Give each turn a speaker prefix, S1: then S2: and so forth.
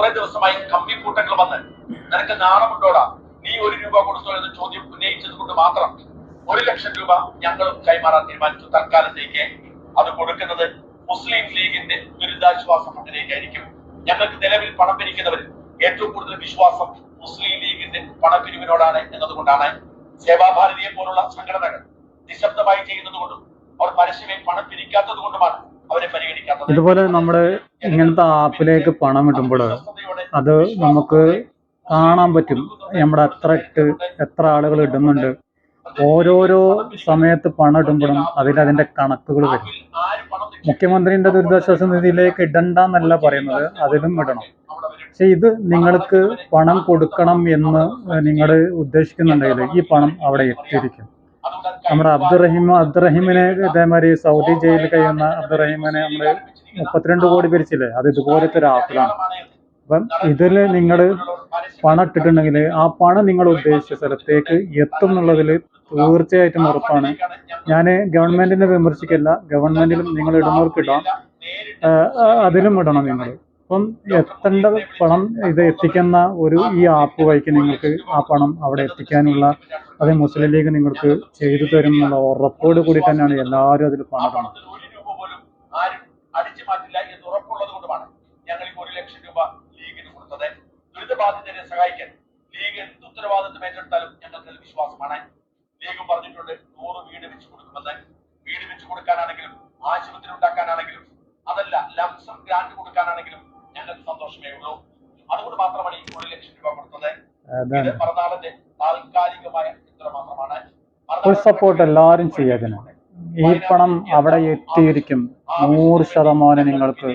S1: കുറെ ദിവസമായി കമ്പിക്കൂട്ടങ്ങൾ വന്ന് നിനക്ക് നാണമുണ്ടോടാ? നീ ഒരു രൂപ കൊടുത്തോ? എന്ന് ചോദ്യം ഉന്നയിച്ചത് കൊണ്ട് മാത്രം ഒരു ലക്ഷം രൂപ ഞങ്ങൾ കൈമാറാൻ തീരുമാനിച്ചു. തൽക്കാലത്തേക്ക് അത് കൊടുക്കുന്നത് മുസ്ലിം ലീഗിന്റെ ദുരിതാശ്വാസ ഫണ്ടിലേക്കായിരിക്കും. ഞങ്ങൾക്ക് നിലവിൽ പണം പിരിക്കുന്നവർ ഏറ്റവും കൂടുതൽ വിശ്വാസം മുസ്ലിം ലീഗിന്റെ പണപ്പിരിവിനോടാണ് എന്നതുകൊണ്ടാണ് സേവാഭാരതിയെ പോലുള്ള സംഘടനകൾ നിശബ്ദമായി ചെയ്യുന്നതുകൊണ്ടും അവർ പരസ്യമേ പണം പിരിക്കാത്തത് കൊണ്ടുമാണ്
S2: ഇതുപോലെ നമ്മുടെ ഇങ്ങനത്തെ ആപ്പിലേക്ക് പണം ഇടുമ്പോൾ അത് നമുക്ക് കാണാൻ പറ്റും. നമ്മുടെ എത്ര ഇട്ട് എത്ര ആളുകൾ ഇടുന്നുണ്ട്. ഓരോരോ സമയത്ത് പണം ഇടുമ്പോഴും അതിൽ അതിന്റെ കണക്കുകൾ വരും. മുഖ്യമന്ത്രിന്റെ ദുരിതാശ്വാസ നിധിയിലേക്ക് ഇടണ്ട ഇടണ്ടെന്നല്ല പറയുന്നത് അതിലും ഇടണം. പക്ഷെ ഇത് നിങ്ങൾക്ക് പണം കൊടുക്കണം എന്ന് നിങ്ങൾ ഉദ്ദേശിക്കുന്നുണ്ടെങ്കിൽ ഈ പണം അവിടെ എത്തിയിരിക്കും. നമ്മുടെ അബ്ദുറഹിമ അബ്ദുറഹിമിനെ ഇതേമാതിരി സൗദി ജയിലിൽ കഴിയുന്ന അബ്ദുറഹിമിനെ നമ്മൾ മുപ്പത്തിരണ്ട് കോടി പിരിച്ചില്ലേ? അത് ഇതുപോലത്തെ ഒരു ആപ്പിലാണ് അപ്പം ഇതിൽ നിങ്ങൾ പണം ഇട്ടിട്ടുണ്ടെങ്കിൽ ആ പണം നിങ്ങൾ ഉദ്ദേശിച്ച സ്ഥലത്തേക്ക് എത്തും എന്നുള്ളതിൽ തീർച്ചയായിട്ടും ഉറപ്പാണ്. ഞാൻ ഗവൺമെന്റിനെ വിമർശിക്കില്ല. ഗവൺമെന്റിലും നിങ്ങൾ ഇടുന്നവർക്ക് ഇടാം അതിലും ഇടണം നിങ്ങൾ അപ്പം എത്തേണ്ട പണം ഇത് എത്തിക്കുന്ന ഒരു ഈ ആപ്പ് വഴിക്ക് നിങ്ങൾക്ക് ആ പണം അവിടെ എത്തിക്കാനുള്ള അതേ മുസ്ലിം ലീഗ് നിങ്ങൾക്ക് ചെയ്തു തരും എന്നുള്ള ഉറപ്പോട് കൂടി തന്നെയാണ് എല്ലാവരും അതിൽ പണം
S1: അടിച്ചു മാറ്റില്ല ഞങ്ങൾ ഈ ലക്ഷം രൂപ ലീഗിന് കൊടുത്തത്. ദുരിതബാധിതരെ സഹായിക്കാൻ വിശ്വാസമാണ് ലീഗ് പറഞ്ഞിട്ടുണ്ട് വീട് കൊടുക്കുമെന്ന് വീട് കൊടുക്കാനാണെങ്കിലും ആശുപത്രി ഉണ്ടാക്കാനാണെങ്കിലും അതല്ല ലംസം ഗ്രാന്റ് കൊടുക്കാനാണെങ്കിലും ഞങ്ങൾക്ക് സന്തോഷമേ ഉള്ളൂ. അതുകൊണ്ട് മാത്രമാണ് ഈ ഒരു ലക്ഷം രൂപ കൊടുത്തത്. ഇത് മറുനാടന്റെ താൽക്കാലികമായ ചിത്ര മാത്രമാണ്.
S2: ഫുൾ സപ്പോർട്ട് എല്ലാവരും ചെയ്യാതിന് ഈ പണം അവിടെ എത്തിയിരിക്കും. നൂറ് ശതമാനം നിങ്ങൾക്ക്